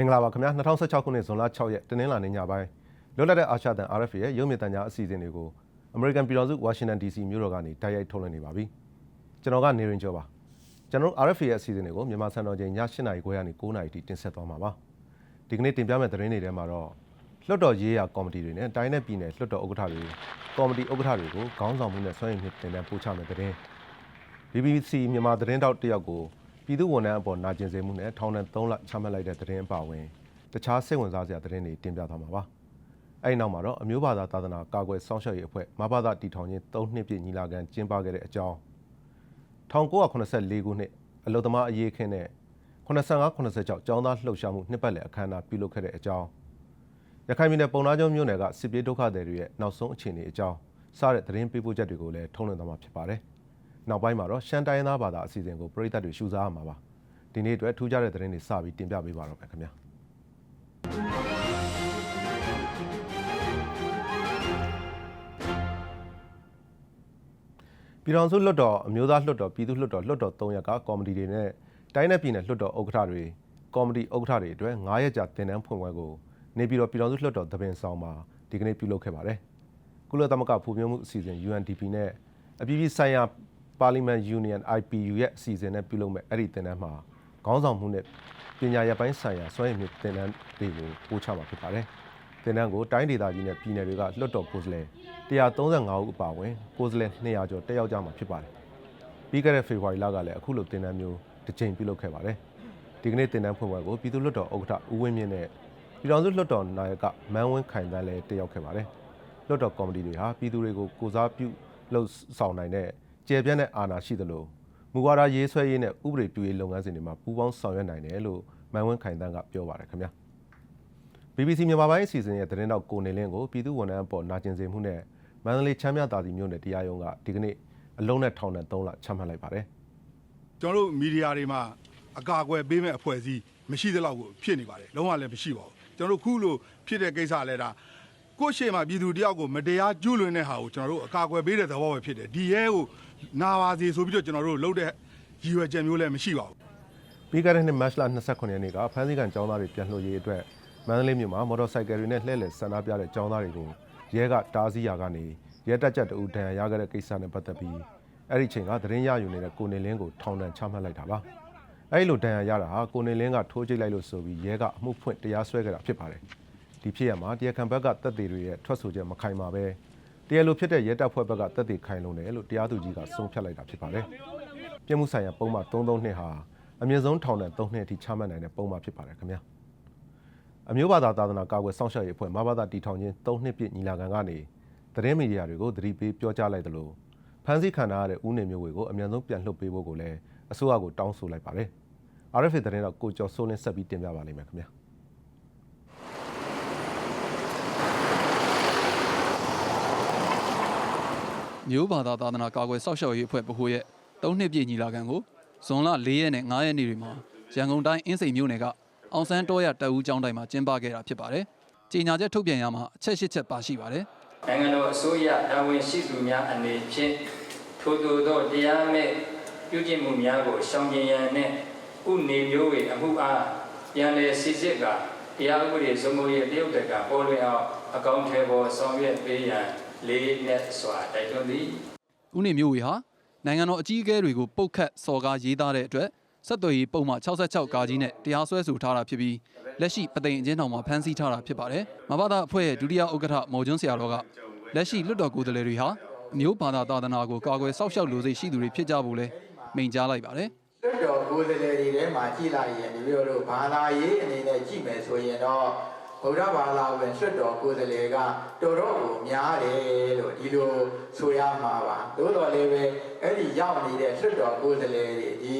မင်္ဂလာပါခင်ဗျာ2016ခုနှစ်ဇွန်လ6ရက်တနင်္လာနေ့ညပိုင်းလွတ်လပ်တဲ့အာရှတန် RFA ရဲ့ရုပ်မြင်သံကြားအစီအစဉ်တွေကို American ပြည်တော်စု Washington DC မြို့တော်ကနေတိုက်ရိုက်ထုတ်လွှင့်နေပါပြီကျွန်တော်ကနေရင်ကျော်ပါကျွန်တော်တို့ RFA ရဲ့အစီအစဉ်တွေကိုမြန်မာစံတော်ချိန်ည7:00နာရီခွဲကနေ9:00နာရီထိတင်ဆက်သွားမှာပါဒီကနေ့တင်ပြမယ့်သတင်းတွေထဲမှာတော့လွှတ်တော်ရေးရာကော်မတီတွေနဲ့တိုင်းနယ်ပြည်နယ်လွှတ်တော်ဥက္ကဋ္ဌတွေကော်မတီဥက္ကဋ္ဌတွေကိုခေါင်းဆောင်မှုနဲ့ဆွမ်းရည်မြင့်တင်တဲ့ပို့ချမယ့်သတင်း BBC မြန်မာသတင်းတောက်တစ်ယောက်ကို ပြည်သူဝန်ထမ်းအပေါ်နာကျင်စေမှုနဲ့ထောင်ဒဏ်3လချမှတ်လိုက်တဲ့သတင်းအပါအဝင်တခြားစိတ်ဝင်စားစရာသတင်းတွေတင်ပြသွားမှာပါ။အဲဒီနောက်မှာတော့အမျိုးဘာသာသာသနာကာကွယ်စောင့်ရှောက်ရေးအဖွဲ့မဘာသာတီထောင်ခြင်း3နှစ်ပြည့်ညီလာခံကျင်းပခဲ့တဲ့အကြောင်း1984ခုနှစ်အလုသမားအရေးခင်းနဲ့85 86ကျောင်းသားလှုပ်ရှားမှုနှစ်ပတ်လည်အခမ်းအနားပြုလုပ်ခဲ့တဲ့အကြောင်းရခိုင်ပြည်နယ်ပုံနာကျုံမြို့နယ်ကစစ်ပြေးဒုက္ခသည်တွေရဲ့နောက်ဆုံးအခြေအနေအကြောင်းစတဲ့သတင်းပေးပို့ချက်တွေကိုလည်းထုတ်လွှင့်သွားမှာဖြစ်ပါတယ်။ နောက်ပိုင်းမှာတော့ရှမ်းတိုင်းရင်းသားဘာသာအစီအစဉ်ကိုပြည်သက်တွေရှုစားရမှာပါ။ဒီနေ့အတွက်ထူးခြားတဲ့သတင်းတွေစပြီးတင်ပြပေးပါတော့မယ်ခင်ဗျာ။ပြည်ထောင်စုလွှတ်တော်အမျိုးသားလွှတ်တော်ပြည်သူ့လွှတ်တော်လွှတ်တော်၃ရက်ကကော်မတီတွေနဲ့တိုင်းနယ်ပြည်နယ်လွှတ်တော်ဥက္ကဋ္ဌတွေကော်မတီဥက္ကဋ္ဌတွေအတွက်9ရက်ကြာတင်နန်းဖွင့်ပွဲကိုနေပြည်တော်ပြည်ထောင်စုလွှတ်တော်သဘင်ဆောင်မှာဒီကနေ့ပြုလုပ်ခဲ့ပါတယ်။ကုလသမဂ္ဂဖွံ့ဖြိုးမှုအစီအစဉ် UNDP နဲ့အပြည်ပြည်ဆိုင်ရာ ပါလီမန် Union IPU ရဲ့အစီအစဉ်နဲ့ပြုလုပ်မဲ့အဲ့ဒီတင်နန်းမှာခေါင်းဆောင်မှုနဲ့ပညာရပ်ပိုင်းဆိုင်ရာစွမ်းရည်မြင့်တင်နန်းတွေကိုပို့ချမှာဖြစ်ပါတယ်။တင်နန်းကိုတိုင်းဒေသကြီးနဲ့ပြည်နယ်တွေကလွှတ်တော်ကိုယ်စားလှယ်135ဦးအပါအဝင်ကိုယ်စားလှယ်200ကျော်တက်ရောက်ကြမှာဖြစ်ပါတယ်။ပြီးခဲ့တဲ့ဖေဖော်ဝါရီလကလည်းအခုလိုတင်နန်းမျိုးတစ်ကြိမ်ပြုလုပ်ခဲ့ပါတယ်။ဒီကနေ့တင်နန်းဖွင့်ပွဲကိုပြည်သူ့လွှတ်တော်ဥက္ကဋ္ဌဦးဝင်းမြင့်နဲ့ပြည်ထောင်စုလွှတ်တော်နာယကမန်းဝင်းခိုင်တန်းလည်းတက်ရောက်ခဲ့ပါတယ်။လွှတ်တော်ကော်မတီတွေဟာပြည်သူတွေကိုကိုစားပြုလှုပ်ဆောင်နိုင်တဲ့ ကျေပြန့်တဲ့အာဏာရှိသလိုမူဝါဒရေးဆွဲရေးနဲ့ဥပဒေပြုရေးလုပ်ငန်းစဉ်တွေမှာပူးပေါင်းဆောင်ရွက်နိုင်တယ်လို့မန်းဝင်းခိုင်တန်းကပြောပါတယ်ခင်ဗျာ။ BBC မြန်မာပိုင်းအစီအစဉ်ရဲ့သတင်းတော့ကိုနေလင်းကိုပြည်သူဝန်ထမ်းအပေါ်နာကျင်စေမှုနဲ့မန္တလေးချမ်းမြသာစီမြို့နယ်တရားရုံးကဒီကနေ့အလုံးနဲ့ထောင်နဲ့3လချမှတ်လိုက်ပါတယ်ကျွန်တော်တို့မီဒီယာတွေမှာအကာအကွယ်ပေးမဲ့အဖွဲ့အစည်းမရှိသလောက်ကိုဖြစ်နေပါတယ်လုံးဝလည်းမရှိပါဘူးကျွန်တော်တို့ခုလိုဖြစ်တဲ့ကိစ္စလဲဒါကိုယ့်ရှေ့မှာပြည်သူတယောက်ကိုမတရားကျူးလွန်တဲ့ဟာကိုကျွန်တော်တို့အကာအကွယ်ပေးတဲ့သဘောပဲဖြစ်တယ်ဒီရဲကို နာပါစေဆိုပြီးတော့ကျွန်တော်တို့လုပ်တဲ့ရည်ရွယ်ချက်မျိုးလည်းမရှိပါဘူး။ပြီးခဲ့တဲ့နှစ်မတ်လ29ရက်နေ့ကဖမ်းဆီးခံចောင်းသားတွေပြန်လွှတ်ရေးအတွက်မန္တလေးမြို့မှာမော်တော်ဆိုင်ကယ်တွေနဲ့လှည့်လည်ဆန္ဒပြတဲ့ចောင်းသားတွေကိုရဲကတားဆီးရာကနေရဲတပ်ကြပ်တအူဒဏ်ရာရခဲ့တဲ့ကိစ္စနဲ့ပတ်သက်ပြီးအဲ့ဒီချိန်ကသတင်းရယူနေတဲ့ကိုနေလင်းကိုထောင်ဒဏ်ချမှတ်လိုက်တာပါ။အဲ့ဒီလိုဒဏ်ရာရတာဟာကိုနေလင်းကထိုးကြိတ်လိုက်လို့ဆိုပြီးရဲကအမှုဖွင့်တရားစွဲခဲ့တာဖြစ်ပါတယ်။ဒီဖြစ်ရမှာတရားခံဘက်ကတပ်တွေတွေရဲ့ထွက်ဆိုချက်မခိုင်ပါပဲ တရားလိုဖြစ်တဲ့ရဲတပ်ဖွဲ့ဘက်ကတပ်တွေခိုင်လုံတယ်လို့တရားသူကြီးကဆုံးဖြတ်လိုက်တာဖြစ်ပါတယ်။ပြည်မှုဆိုင်ရာပုံမှန်33နှစ်ဟာအမြင့်ဆုံးထောင်ဒဏ်3နှစ်အထိချမှတ်နိုင်တဲ့ပုံမှန်ဖြစ်ပါတယ်ခင်ဗျာ။အမျိုးဘာသာသာသနာကာကွယ်စောင့်ရှောက်ရေးအဖွဲ့မဘာသာတီထောင်ခြင်း3နှစ်ပြည့်ညီလာခံကနေသတင်းမီဒီယာတွေကိုသတိပေးပြောကြားလိုက်တယ်လို့ဖမ်းဆီးခံထားရတဲ့ဦးနေမျိုးဝေကိုအမြန်ဆုံးပြန်လွှတ်ပေးဖို့ကိုလည်းအစိုးရကိုတောင်းဆိုလိုက်ပါတယ်။ RFA သတင်းတော့ကိုကျော်စိုးလင်းဆက်ပြီးတင်ပြပါလိမ့်မယ်ခင်ဗျာ။ မျိုးဘာသာသာသနာကာကွယ်စောင့်ရှောက်ရေးအဖွဲ့ဗဟိုရဲ့၃နှစ်ပြည့်ညီလာခံကိုဇွန်လ၄ရက်နဲ့9ရက်နေ့တွေမှာရန်ကုန်တိုင်းအင်းစိန်မြို့နယ်ကအောင်ဆန်းတောရတပ်ဦးကျောင်းတိုင်းမှာကျင်းပခဲ့တာဖြစ်ပါတယ်။ကြေညာချက်ထုတ်ပြန်ရမှာအချက်၈ချက်ပါရှိပါတယ်နိုင်ငံတော်အစိုးရတာဝန်ရှိသူများအနေဖြင့်ထို့သို့သောတရားမဲ့ပြုကျင့်မှုများကိုရှောင်ကျဉ်ရန်နှင့်ဥနေမျိုး၏အမှုအားပြန်လည်စစ်စစ်ကတရားဥပဒေစိုးမိုးရေးတရုတ်တကပေါ်လွင်အောင်အကောင့်ထဲပေါ်ဆောင်ရွက်ပေးရန် လေးနဲ့စွာတိုက်တွန်းသည်။ဦးနေမျိုးဝေဟာနိုင်ငံတော်အကြီးအကဲတွေကိုပုတ်ခတ်စော်ကားရေးသားတဲ့အတွက်ဆက်သွယ်ရေးပုံမှန်66ကာကြီးနဲ့တရားစွဲဆိုထားတာဖြစ်ပြီးလက်ရှိပသိမ်အကျဉ်းထောင်မှာဖမ်းဆီးထားတာဖြစ်ပါတယ်။မဘာသာအဖွဲ့ရဲ့ဒုတိယဥက္ကဋ္ဌမော်ကျွန်းဆရာတော်ကလက်ရှိလွတ်တော်ကိုယ်စားလှယ်တွေဟာအမျိုးဘာသာသာသနာကိုကာကွယ်စောင့်ရှောက်လိုစိတ်ရှိသူတွေဖြစ်ကြဖို့လဲမိန့်ကြားလိုက်ပါတယ်လွတ်တော်ကိုယ်စားလှယ်တွေထဲမှာကြည်လိုက်ရင်ဒီလိုလိုဘာသာရေးအနေနဲ့ကြည့်မယ်ဆိုရင်တော့ ဗုဒ္ဓဘာသာဝင်လွတ်တော်ကိုယ်စားလှယ်ကတော်တော်ကိုများတယ်လို့ဒီလိုဆိုရမှာပါသို့တော်လည်းပဲအဲ့ဒီရောက်နေတဲ့လွတ်တော်ကိုယ်စားလှယ်တွေဒီ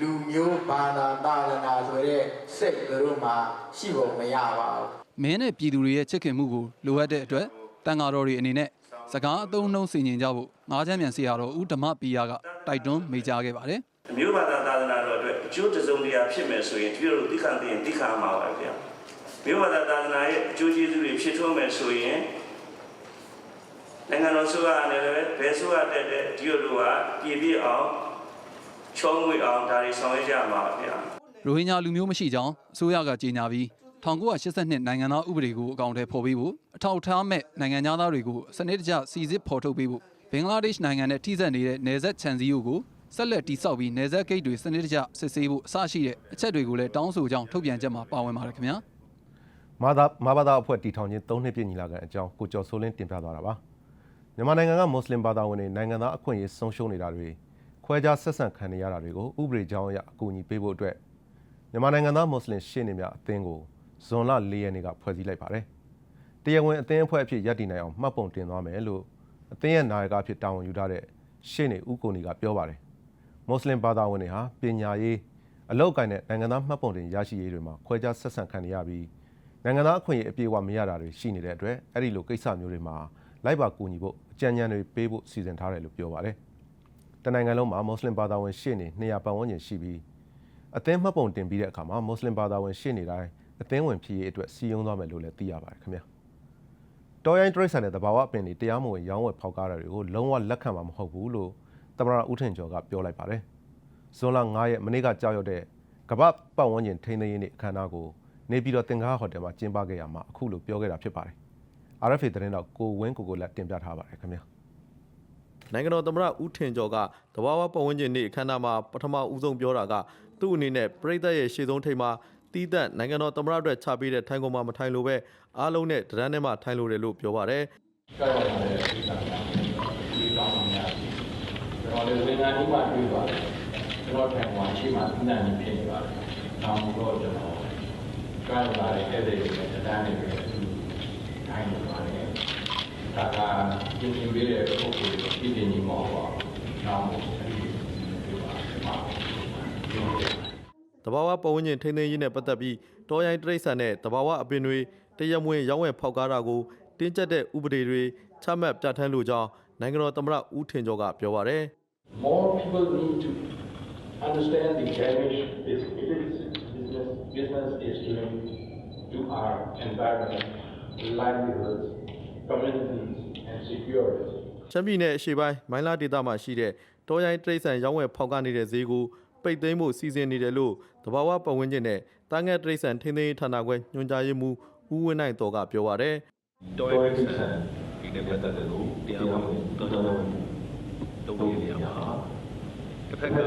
လူမျိုးဘာသာသာသနာဆိုတဲ့စိတ်သူတို့မှာရှိဖို့မရပါဘူး။မင်းနဲ့ပြည်သူတွေရဲ့ချစ်ခင်မှုကိုလိုအပ်တဲ့အတွက်တန်ဃာတော်တွေအနေနဲ့စကားအသုံးအနှုန်းဆင်ခြင်ကြဖို့ငါးချမ်းမြန်ဆရာတော်ဦးဓမ္မပီယာကတိုက်တွန်းမိန့်ကြားခဲ့ပါတယ်။အမျိုးဘာသာသာသနာတော်အတွက်အကျိုးတစုံတရာဖြစ်မယ်ဆိုရင်တပည့်တော်တို့သိခံသိရင်သိခံမှာပါဗျာ မျိုးဘာသာသာသနာရဲ့အကျိုးကျေးဇူးတွေဖြစ်ထွန်းမယ်ဆိုရင်နိုင်ငံတော်ဆိုရအနေနဲ့လည်းဘယ်ဆိုရတဲ့တဲ့ဒီလိုကပြည်ပြည့်အောင်ချောမွေ့အောင်ဒါတွေဆောင်ရွက်ကြမှာပါဗျာရိုဟင်ဂျာလူမျိုးမရှိကြောင်းအစိုးရကကြေညာပြီး1982နိုင်ငံသားဥပဒေကိုအကောင့်ထဲပေါ်ပေးဖို့အထောက်အထားမဲ့နိုင်ငံသားတွေကိုစနစ်တကျစီစစ်ဖော်ထုတ်ပေးဖို့ဘင်္ဂလားဒေ့ရှ်နိုင်ငံနဲ့ထိစပ်နေတဲ့နယ်စပ်ခြံစည်းရိုးကိုဆက်လက်တိစောက်ပြီးနယ်စပ်ဂိတ်တွေစနစ်တကျစစ်ဆေးဖို့အစရှိတဲ့အချက်တွေကိုလည်းတောင်းဆိုကြောင်းထုတ်ပြန်ချက်မှာပါဝင်ပါတယ်ခင်ဗျာ မာသာမာဘာသာအဖွဲ့တီထောင်ခြင်း၃နှစ်ပြည့်ညီလာခံအကြောင်းကိုကျော်စိုးလင်းတင်ပြသွားတာပါမြန်မာနိုင်ငံကမွတ်စလင်ဘာသာဝင်တွေနိုင်ငံသားအခွင့်အရေးဆုံးရှုံးနေတာတွေခွဲခြားဆက်ဆံခံနေရတာတွေကိုဥပဒေကြောင်းအရအကူအညီပေးဖို့အတွက်မြန်မာနိုင်ငံသားမွတ်စလင်ရှေ့နေများအသင်းကိုဇွန်လ၄ရက်နေ့ကဖွဲ့စည်းလိုက်ပါတယ်တရားဝင်အသင်းအဖွဲ့အဖြစ်ရည်တည်နိုင်အောင်မှတ်ပုံတင်သွားမယ်လို့အသင်းရဲ့နာယကအဖြစ်တာဝန်ယူထားတဲ့ရှေ့နေဦးကိုနီကပြောပါတယ်မွတ်စလင်ဘာသာဝင်တွေဟာပညာရေးအလောက်ကိုင်းတဲ့နိုင်ငံသားမှတ်ပုံတင်ရရှိရေးတွေမှာခွဲခြားဆက်ဆံခံနေရပြီး နိုင်ငံသားအခွင့်အရေးအပြည့်အဝမရတာတွေရှိနေတဲ့အတွက်အဲ့ဒီလိုကိစ္စမျိုးတွေမှာလိုက်ပါကူညီဖို့အကြံဉာဏ်တွေပေးဖို့စီစဉ်ထားတယ်လို့ပြောပါတယ်။တနိုင်ငံလုံးမှာမွတ်စလင်ဘာသာဝင်ရှေ့နေ200ပတ်ဝန်းကျင်ရှိပြီးအသင်းမှတ်ပုံတင်ပြီးတဲ့အခါမှာမွတ်စလင်ဘာသာဝင်ရှေ့နေတိုင်းအသင်းဝင်ဖြစ်ရေးအတွက်စီယုံသွားမယ်လို့လည်းသိရပါတယ်ခင်ဗျာ။တော်ရိုင်းတရိတ်ဆန်တဲ့သဘာဝအပင်တွေတရားမဝင်ရောင်းဝယ်ဖောက်ကားတာတွေကိုလုံးဝလက်ခံမှာမဟုတ်ဘူးလို့သမရဦးထင်ကျော်ကပြောလိုက်ပါတယ်။ဇွန်လ9ရက်မနေ့ကကြောက်ရောက်တဲ့ကမ္ဘာပတ်ဝန်းကျင်ထိန်းသိမ်းရေးနေ့အခမ်းအနားကို နေပြည်တော်တင်ကားဟိုတယ်မှာကျင်းပခဲ့ရမှာအခုလိုပြောခဲ့တာဖြစ်ပါတယ်။ RFA သတင်းတော့ကိုဝင်းကိုကိုလက်တင်ပြထားပါတယ်ခင်ဗျာနိုင်ငံတော်သမ္မတဦးထင်ကျော်ကတဘာဝပတ်ဝန်းကျင်နေ့အခမ်းအနားမှာပထမဦးဆုံးပြောတာကသူ့အနေနဲ့ပြည်သက်ရဲ့ရှေ့ဆုံးထိပ်မှာတီးသက်နိုင်ငံတော်သမ္မတအတွက်ချပေးတဲ့ထိုင်ကုန်မှာမထိုင်လို့ပဲအားလုံးနဲ့တရန်းထဲမှာထိုင်လို့တယ်လို့ပြောပါတယ်ကြောက်ရတဲ့ဒီကံများဒီကောင်းမှများကျွန်တော်လည်းဝန်ထမ်းဒီမှာတွေ့ပါတယ်ကျွန်တော်ထိုင်ဝမ်ရှိမှအနံ့နေဖြစ်နေပါတယ်နောက်တော့ကျွန်တော် ကြောက်လာတဲ့အဲ့ဒီနဲ့တန်းနေပြီးထိုင်နေပါတယ်ဒါကပြင်ပြပေးတဲ့ပုဂ္ဂိုလ်ကိုပြည်ပြင်းနေမှာပါနောက်အဲ့ဒီဒီပါမှာတဘာဝပတ်ဝန်းကျင်ထိန်းသိမ်းရေးနဲ့ပတ်သက်ပြီးတော်ရိုင်းတရိတ်ဆန်တဲ့တဘာဝအပင်တွေတရမွေရောင်းဝယ်ဖောက်ကားတာကိုတင်းကျပ်တဲ့ဥပဒေတွေချမှတ်ပြဋ္ဌာန်းလိုကြောင်းနိုင်ငံတော်သမ္မတဦးထင်ကျော်ကပြောပါတယ် more people need to understand the damage this business, business is doing to our environment, livelihoods, communities, and security. ချမ်းပြည်နယ်အရှေ့ပိုင်းမိုင်းလာဒေသမှာရှိတဲ့တော်ရိုင်းတရိတ်ဆန်ရောင်းဝယ်ဖောက်ကားနေတဲ့ဈေးကိုပိတ်သိမ်းဖို့စီစဉ်နေတယ်လို့တဘာဝပတ်ဝန်းကျင်နဲ့တာငက်တရိတ်ဆန်ထိန်းသိမ်းရေးဌာနခွဲညွှန်ကြားရေးမှူးဦးဝင်းနိုင်တော်ကပြောပါတယ်တော်ရည်ဆန်ဒီနေ့ပတ်သက်လို့တရားဝင်တော်တော်ဝင်တုံ့ပြန်ရမှာတစ်ဖက်က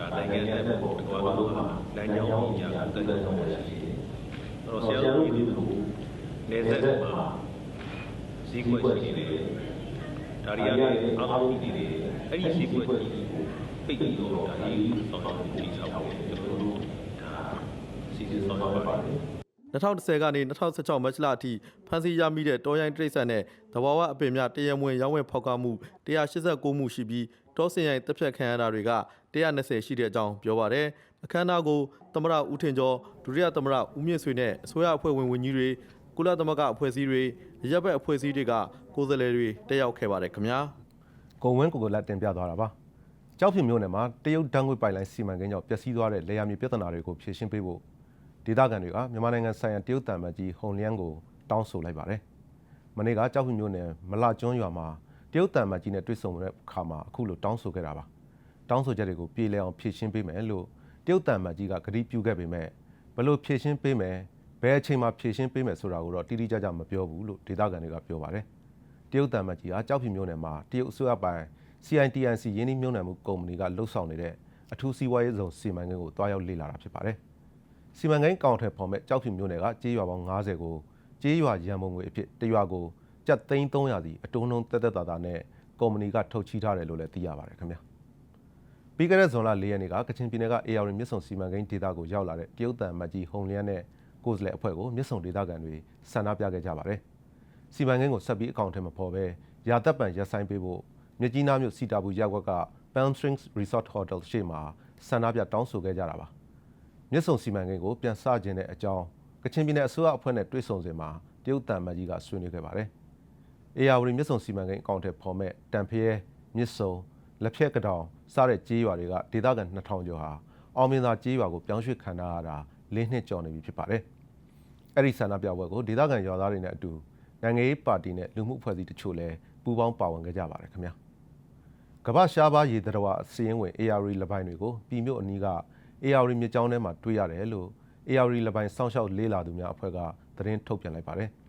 ဒါနိုင်ငံရဲ့ဘက်ပေါ်တော်တော်မှာနိုင်ငံကြောင်းကြီးအတက်ဆုံးရရှိတယ်။အဲ့တော့ဆရာတို့ဒီလိုနေသက်မှာဇီးကွက်ရှိနေတယ်။ဒါရီယာရဲ့အားလုံးကြီးတွေအဲ့ဒီဇီးကွက်ကြီးကိုပိတ်ပြီးတော့ဒါကြီးဆောင်ဆောင်ပြီးချောက်တယ်ကျွန်တော်တို့ဒါစီစဉ်ဆောင်ရွက်ပါတယ်2010ကနေ2016မတ်လအထိဖမ်းဆီးရမိတဲ့တော်ရိုင်းတရိတ်ဆန်နဲ့တဘာဝအပင်များတရမွေရောင်းဝယ်ဖောက်ကားမှု189မှုရှိပြီး တောစင်ရိုင်တပ်ဖြတ်ခံရတာတွေက120ရှိတဲ့အကြောင်းပြောပါတယ်အခမ်းအနားကိုသမရဦးထင်ကျော်ဒုတိယသမရဦးမြင့်ဆွေနဲ့အစိုးရအဖွဲ့ဝင်ဝန်ကြီးတွေကုလသမဂ္ဂအဖွဲ့အစည်းတွေရပ်ဘက်အဖွဲ့အစည်းတွေကကိုယ်စားလှယ်တွေတက်ရောက်ခဲ့ပါတယ်ခင်ဗျာ။ကိုဝင်းကိုကိုလက်တင်ပြသွားတာပါ။ကြောက်ဖြူမြို့နယ်မှာတရုတ်တန်းငွေပိုင်လိုင်းစီမံကိန်းကြောင့်ပျက်စီးသွားတဲ့လေယာဉ်မြေပြဿနာတွေကိုဖြေရှင်းပေးဖို့ဒေသခံတွေကမြန်မာနိုင်ငံဆိုင်ရာတရုတ်တံမတ်ကြီးဟုံလျန်းကိုတောင်းဆိုလိုက်ပါတယ်။မနေ့ကကြောက်ဖြူမြို့နယ်မလာကျွန်းရွာမှာ တရုတ်တံမတ်ကြီးနဲ့တွေ့ဆုံတဲ့အခါမှာအခုလိုတောင်းဆိုခဲ့တာပါ။တောင်းဆိုချက်တွေကိုပြေလည်အောင်ဖြေရှင်းပေးမယ်လို့တရုတ်တံမတ်ကြီးကကတိပြုခဲ့ပေမဲ့ဘယ်လို့ဖြေရှင်းပေးမယ်ဘယ်အချိန်မှာဖြေရှင်းပေးမယ်ဆိုတာကိုတော့တိတိကျကျမပြောဘူးလို့ဒေသခံတွေကပြောပါတယ်။တရုတ်တံမတ်ကြီးဟာကြောက်ဖြူမြို့နယ်မှာတရုတ်အစိုးရပိုင် CITNC ရင်းနှီးမြှုပ်နှံမှုကုမ္ပဏီကလှုပ်ဆောင်နေတဲ့အထူးစီးပွားရေးဇုံစီမံကိန်းကိုတွားရောက်လေ့လာတာဖြစ်ပါတယ်။စီမံကိန်းကောင်ထည်ဖော်မဲ့ကြောက်ဖြူမြို့နယ်ကကြေးရွာပေါင်း90ကိုကြေးရွာရန်ပုံငွေအဖြစ်တရွာကို ကျပ်သိန်း300စီအတုံးလုံးတက်တက်တာတာနဲ့ကုမ္ပဏီကထုတ်ချီးထားတယ်လို့လည်းသိရပါတယ်ခင်ဗျာ။ပြီးခဲ့တဲ့ဇွန်လ၄ရက်နေ့ကကချင်ပြည်နယ်က AR မြစ်ဆုံစီမံကိန်းဒေသကိုရောက်လာတဲ့တရုတ်တံမတ်ကြီးဟုံလျန်းနဲ့ကိုယ်စားလှယ်အဖွဲ့ကိုမြစ်ဆုံဒေသခံတွေဆန္ဒပြခဲ့ကြပါတယ်။စီမံကိန်းကိုဆက်ပြီးအကောင့်ထဲမှာပေါ်ပဲရာသက်ပံရက်ဆိုင်ပေးဖို့မြစ်ကြီးနားမြို့စီတာဘူးရပ်ကွက်က Palm Springs Resort Hotel ရှေ့မှာဆန္ဒပြတောင်းဆိုခဲ့ကြတာပါမြစ်ဆုံစီမံကိန်းကိုပြန်စခြင်းတဲ့အကြောင်းကချင်ပြည်နယ်အစိုးရအဖွဲ့နဲ့တွေ့ဆုံစဉ်မှာတရုတ်တံမတ်ကြီးကဆွေးနွေးခဲ့ပါတယ်။ အေယာဝတီမြစ်ဆုံစီမံကိန်းအကောင့်ထဲပေါ်မဲ့တန်ဖျဲမြစ်ဆုံလက်ဖြက်ကတောင်စတဲ့ကြေးရွာတွေကဒေသခံ2000ကျော်ဟာအောင်မြင်သာကြေးရွာကိုပြောင်းရွှေ့ခံရတာ၄နှစ်ကျော်နေပြီဖြစ်ပါတယ်။အဲ့ဒီဆန္ဒပြပွဲကိုဒေသခံရွာသားတွေနဲ့အတူနိုင်ငံရေးပါတီနဲ့လူမှုအဖွဲ့အစည်းတချို့လည်းပူးပေါင်းပါဝင်ခဲ့ကြပါတယ်ခင်ဗျာကမ္ဘာရှားပါးရေသတ္တဝါစီးရင်ဝင် AR လပိုင်းတွေကိုပြည်မြို့အနီးက AR မြစ်ကြောင်းထဲမှာတွေ့ရတယ်လို့ AR လပိုင်းစောင့်ရှောက်လေးလာသူများအဖွဲ့ကသတင်းထုတ်ပြန်လိုက်ပါတယ်။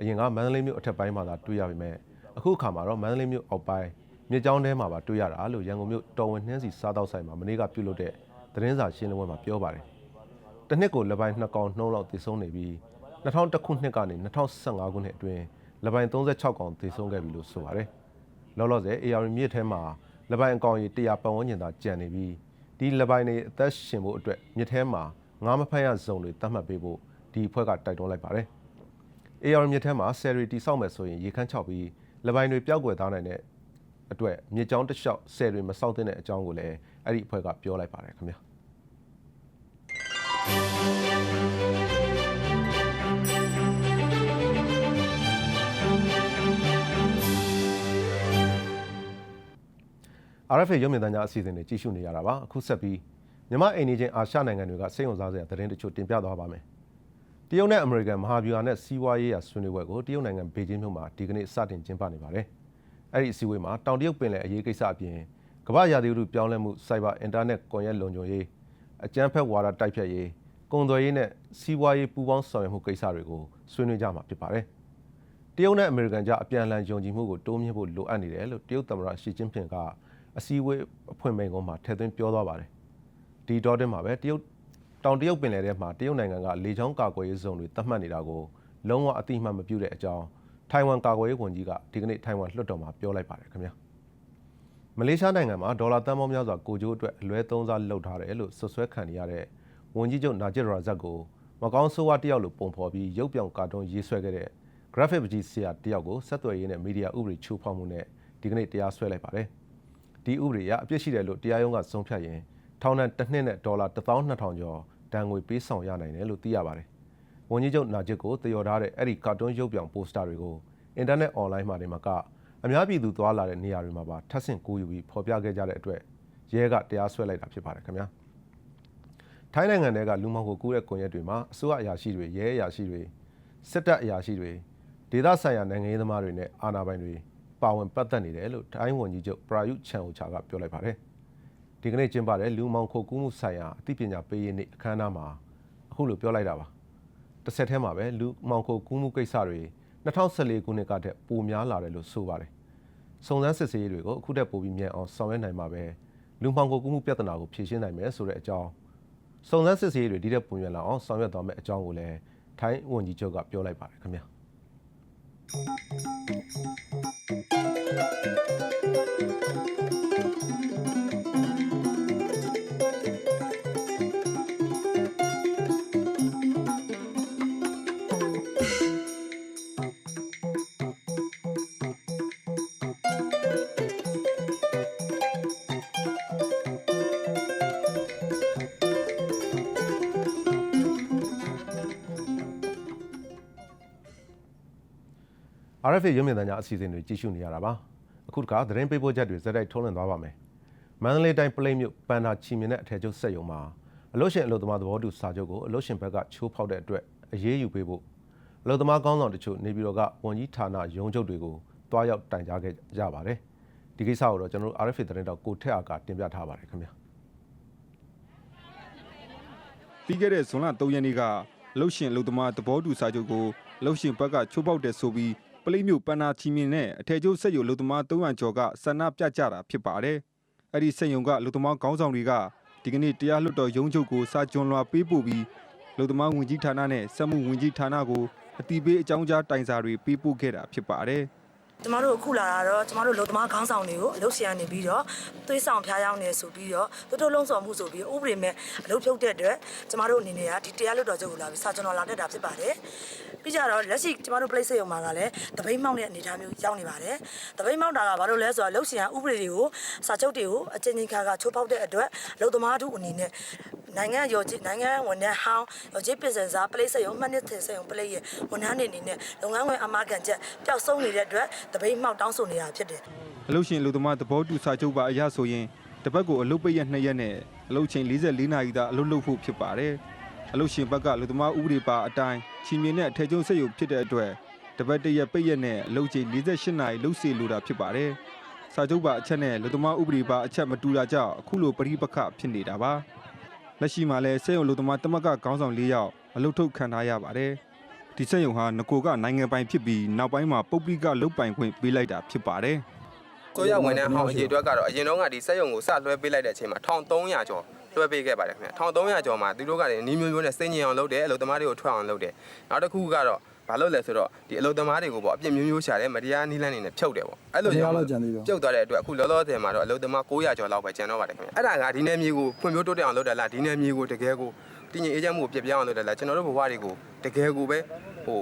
အရင်ကမန္တလေးမြို့အထက်ပိုင်းမှာသာတွေ့ရပေမဲ့အခုအခါမှာတော့မန္တလေးမြို့အောက်ပိုင်းမြစ်ကြောင်းထဲမှာပါတွေ့ရတာလို့ရန်ကုန်မြို့တော်ဝင်နှင်းစီစားတောက်ဆိုင်မှာမနေ့ကပြုလုပ်တဲ့သတင်းစာရှင်းလင်းပွဲမှာပြောပါတယ်။တစ်နှစ်ကိုလပိုင်းနှစ်ကောင်နှုံးလောက်တည်ဆုံးနေပြီး2001ခုနှစ်ကနေ2015ခုနှစ်အတွင်းလပိုင်း36ကောင်တည်ဆုံးခဲ့ပြီလို့ဆိုပါတယ်။လောလောဆယ် AR မြစ်ထဲမှာလပိုင်းအကောင်ကြီး100ပတ်ဝန်းကျင်သာကျန်နေပြီးဒီလပိုင်းတွေအသက်ရှင်ဖို့အတွက်မြစ်ထဲမှာငါးမဖက်ရဇုံတွေတတ်မှတ်ပေးဖို့ဒီအဖွဲ့ကတိုက်တွန်းလိုက်ပါတယ်။ AR မြစ်ထဲမှာဆယ်ရီတီဆောက်မယ်ဆိုရင်ရေခမ်းချောက်ပြီးလပိုင်းတွေပျောက်ကွယ်သွားနိုင်တဲ့အတွက်မြစ်ကြောင်းတစ်လျှောက်ဆယ်တွေမဆောက်တဲ့အကြောင်းကိုလည်းအဲ့ဒီအဖွဲ့ကပြောလိုက်ပါတယ်ခင်ဗျာ။ RFA ရုပ်မြင်သံကြားအစီအစဉ်တွေကြည့်ရှုနေရတာပါအခုဆက်ပြီးမြန်မာအိမ်နီးချင်းအာရှနိုင်ငံတွေကစိတ်ဝင်စားစရာသတင်းတချို့တင်ပြသွားပါမယ် တရုတ်နဲ့အမေရိကန်မဟာဗျူဟာနဲ့စီးပွားရေးရာဆွေးနွေးပွဲကိုတရုတ်နိုင်ငံဘေကျင်းမြို့မှာဒီကနေ့စတင်ကျင်းပနေပါတယ်အဲ့ဒီအစည်းအဝေးမှာတောင်တရုတ်ပင်လယ်အရေးကိစ္စအပြင်ကမ္ဘာရာသီဥတုပြောင်းလဲမှုစိုက်ဘာအင်တာနက်ကွန်ရက်လုံခြုံရေးအကြမ်းဖက်ဝါဒတိုက်ဖြတ်ရေးကုန်သွယ်ရေးနဲ့စီးပွားရေးပူးပေါင်းဆောင်ရွက်မှုကိစ္စတွေကိုဆွေးနွေးကြမှာဖြစ်ပါတယ်တရုတ်နဲ့အမေရိကန်ကြားအပြန်အလှန်ယုံကြည်မှုကိုတိုးမြှင့်ဖို့လိုအပ်နေတယ်လို့တရုတ်သမ္မတရှီကျင်းဖျင်ကအစည်းအဝေးအဖွင့်မိန့်ခွန်းမှာထည့်သွင်းပြောသွားပါတယ်။ဒီတော့တင်မှာပဲတရုတ် တောင်တရုတ်ပင်လယ်ထဲမှာတရုတ်နိုင်ငံကလေကြောင်းကာကွယ်ရေးဇုံတွေသတ်မှတ်နေတာကိုလုံးဝအတိအမှတ်မပြုတဲ့အကြောင်းထိုင်ဝမ်ကာကွယ်ရေးဝန်ကြီးကဒီကနေ့ထိုင်ဝမ်လွှတ်တော်မှာပြောလိုက်ပါတယ်ခင်ဗျာ။မလေးရှားနိုင်ငံမှာဒေါ်လာတန်ပေါင်းများစွာကိုကျိုးအတွက်အလွဲသုံးစားလုပ်ထားတယ်လို့ဆွဆွဲခံနေရတဲ့ဝန်ကြီးချုပ်နာဂျစ်ရာဇတ်ကိုမကောင်းဆိုးဝါးတယောက်လိုပုံဖော်ပြီးရုပ်ပြောင်ကာတွန်းရေးဆွဲခဲ့တဲ့ graphic ပကြီးဆရာတယောက်ကိုဆက်သွယ်ရေးနဲ့မီဒီယာဥပဒေချိုးဖောက်မှုနဲ့ဒီကနေ့တရားစွဲလိုက်ပါတယ်။ဒီဥပဒေအရအပြစ်ရှိတယ်လို့တရားရုံးကဆုံးဖြတ်ရင် ထောင်ဒဏ်တစ်နှစ်နဲ့ဒေါ်လာ12000ကျော်ဒဏ်ငွေပေးဆောင်ရနိုင်တယ်လို့သိရပါတယ်။ဝန်ကြီးချုပ်နာဂျစ်ကိုတယော်ထားတဲ့အဲ့ဒီကာတွန်းရုပ်ပြောင်ပိုစတာတွေကိုအင်တာနက်အွန်လိုင်းမှာတွေမှာကအများပြည်သူသွားလာတဲ့နေရာတွေမှာပါထပ်ဆင့်ကူးယူပြီးဖော်ပြခဲ့ကြတဲ့အတွက်ရဲကတရားစွဲလိုက်တာဖြစ်ပါတယ်ခင်ဗျာ။ထိုင်းနိုင်ငံတွေကလူမှောင်ခိုကူးတဲ့ကွန်ရက်တွေမှာအစိုးရအရာရှိတွေရဲအရာရှိတွေစစ်တပ်အရာရှိတွေဒေသဆိုင်ရာနိုင်ငံရေးသမားတွေနဲ့အာဏာပိုင်တွေပါဝင်ပတ်သက်နေတယ်လို့ထိုင်းဝန်ကြီးချုပ်ပရာယုချန်အိုချာကပြောလိုက်ပါတယ်။ ဒီကနေ့ကျင်းပတဲ့လူမောင်ခိုကူးမှုဆိုင်ရာအသိပညာပေးရေးနေ့အခမ်းအနားမှာအခုလိုပြောလိုက်တာပါ။တစ်ဆက်တည်းမှာပဲလူမောင်ခိုကူးမှုကိစ္စတွေ2014ခုနှစ်ကတည်းကပိုများလာတယ်လို့ဆိုပါတယ်။စုံစမ်းစစ်ဆေးရေးတွေကိုအခုတည်းပိုပြီးမြန်အောင်ဆောင်ရွက်နိုင်မှာပဲလူမောင်ခိုကူးမှုပြဿနာကိုဖြေရှင်းနိုင်မယ်ဆိုတဲ့အကြောင်းစုံစမ်းစစ်ဆေးရေးတွေဒီတဲ့ပုံရလာအောင်ဆောင်ရွက်သွားမယ့်အကြောင်းကိုလည်းထိုင်းဝန်ကြီးချုပ်ကပြောလိုက်ပါတယ်ခင်ဗျာ။ RFA ရုံးမြင့်တန်းကြားအစီအစဉ်တွေကြည့်ရှုနေရတာပါအခုတခါသတင်းပေးပို့ချက်တွေဇက်တိုက်ထုတ်လွှင့်သွားပါမယ်မန္တလေးတိုင်းပလိတ်မြို့ပန်တာချီမြင်တဲ့အထည်ချုပ်စက်ရုံမှာအလို့ရှင်အလို့သမားသဘောတူစာချုပ်ကိုအလို့ရှင်ဘက်ကချိုးဖောက်တဲ့အတွက်အရေးယူပေးဖို့အလို့သမားကောင်းဆောင်တချို့နေပြည်တော်ကဝန်ကြီးဌာနရုံးချုပ်တွေကိုတွားရောက်တိုင်ကြားခဲ့ကြပါတယ်ဒီကိစ္စကိုတော့ကျွန်တော်တို့ RFA သတင်းတောက်ကိုထက်အားကတင်ပြထားပါတယ်ခင်ဗျာပြီးခဲ့တဲ့ဇွန်လ3ရက်နေ့ကလှုပ်ရှင်လူသမားသဘောတူစာချုပ်ကိုလှုပ်ရှင်ဘက်ကချိုးပေါက်တဲ့ဆိုပြီး ပလိမြို့ပန္နာချီမင်းနဲ့အထည်ချုပ်စက်ရုံလူသမား300ကျော်ကဆန္ဒပြကြတာဖြစ်ပါတယ်။အဲ့ဒီစက်ရုံကလူသမားခေါင်းဆောင်တွေကဒီကနေ့တရားလွှတ်တော်ရုံးချုပ်ကိုစာကြွန်လွှာပေးပို့ပြီးလူသမားဝင်ကြီးဌာနနဲ့စက်မှုဝင်ကြီးဌာနကိုအတိပေးအကြောင်းကြားတိုင်စာတွေပေးပို့ခဲ့တာဖြစ်ပါတယ်။ကျမတို့အခုလာတာတော့ကျမတို့လုံသမားခေါင်းဆောင်တွေကိုအလုပ်ရှင်ကနေပြီးတော့သွေးဆောင်ဖျားယောင်းနေဆိုပြီးတော့တိုးတိုးလုံးဆောင်မှုဆိုပြီးဥပဒေမဲ့အလုပ်ဖြုတ်တဲ့အတွက်ကျမတို့အနေနဲ့ကဒီတရားလွတ်တော်ချုပ်ကိုလာပြီးစာကျွန်တော်လာတက်တာဖြစ်ပါတယ် ပြီးကြတော့လက်ရှိကျမတို့ place ရုံမှာကလည်းတပိတ်မောက်တဲ့အနေအထားမျိုးရောက်နေပါတယ်တပိတ်မောက်တာကဘာလို့လဲဆိုတော့အလုပ်ရှင်ကဥပဒေတွေကိုစာချုပ်တွေကိုအချင်းချင်းခါကချိုးဖောက်တဲ့အတွက်လုံသမားတို့အနေနဲ့နိုင်ငံရော်ကြီးနိုင်ငံဝန်ထမ်းဟောင်းရော်ကြီးပြည်စင်စား place ရုံမှတ်နှစ်တင်စရုံ place ရဲ့ဝန်ထမ်းတွေအနေနဲ့လုပ်ငန်းခွင်အမာခံချက်ပျောက်ဆုံးနေတဲ့အတွက်တပိတ်မှောက်တောင်းဆိုနေတာဖြစ်တယ်အလုတ်ရှင်လူသမားသဘောတူစာချုပ်ပါအရဆိုရင်တစ်ပတ်ကိုအလုတ်ပိတ်ရက်2ရက်နဲ့အလုတ်ချိန်44နာရီသာအလုတ်လုပ်ဖို့ဖြစ်ပါတယ်။ အလုတ်ရှင်ဘက်ကလူသမားဥပဒေပါအတိုင်းချီမြင်တဲ့အထည်ချုပ်စက်ရုံဖြစ်တဲ့အတွက်တစ်ပတ်တစ်ရက်ပိတ်ရက်နဲ့အလုတ်ချိန်48နာရီလုပ်စီလိုတာဖြစ်ပါတယ်။စာချုပ်ပါအချက်နဲ့လူသမားဥပဒေပါအချက်မတူတာကြောင့်အခုလိုပရိပခဖြစ်နေတာပါ။လက်ရှိမှာလည်းစက်ရုံလူသမားတမကခေါင်းဆောင်၄ယောက်အလုပ်ထုတ်ခံထားရပါတယ်ဒီစက်ရုံဟာငကိုကနိုင်ငံပိုင်ဖြစ်ပြီးနောက်ပိုင်းမှာပုပ်ပိကလုတ်ပိုင်ခွင့်ပေးလိုက်တာဖြစ်ပါတယ်ဆိုရဝန်ထမ်းဟောင်းအရေအတွက်ကတော့အရင်တုန်းကဒီစက်ရုံကိုစလွှဲပေးလိုက်တဲ့အချိန်မှာ1300ကျော် လွှဲပေးခဲ့ပါတယ်ခင်ဗျ1300ကျော်မှာသူတို့ကလည်းနီးမျိုးမျိုးနဲ့စိတ်ညစ်အောင်လုပ်တယ်အလုပ်သမားတွေကိုထွက်အောင်လုပ်တယ်နောက်တစ်ခုကတော့ဘာလို့လဲဆိုတော့ဒီအလုပ်သမားတွေကိုပေါ့အပြစ်မျိုးမျိုးရှာတယ်မတရားနီးလန်းနေနဲ့ဖြုတ်တယ်ပေါ့အဲ့လိုကြောင့်ပြုတ်သွားတဲ့အတွက်အခုလောလောဆယ်မှာတော့အလုပ်သမား900ကျော်လောက်ပဲကျန်တော့ပါတယ်ခင်ဗျအဲ့ဒါကဒီနယ်မြေကိုဖွံ့ဖြိုးတိုးတက်အောင်လုပ်တယ်လားဒီနယ်မြေကိုတကယ်ကိုတည်ငြိမ်အေးချမ်းမှုကိုပြပြအောင်လုပ်တယ်လားကျွန်တော်တို့ဘဝတွေကိုတကယ်ကိုပဲဟို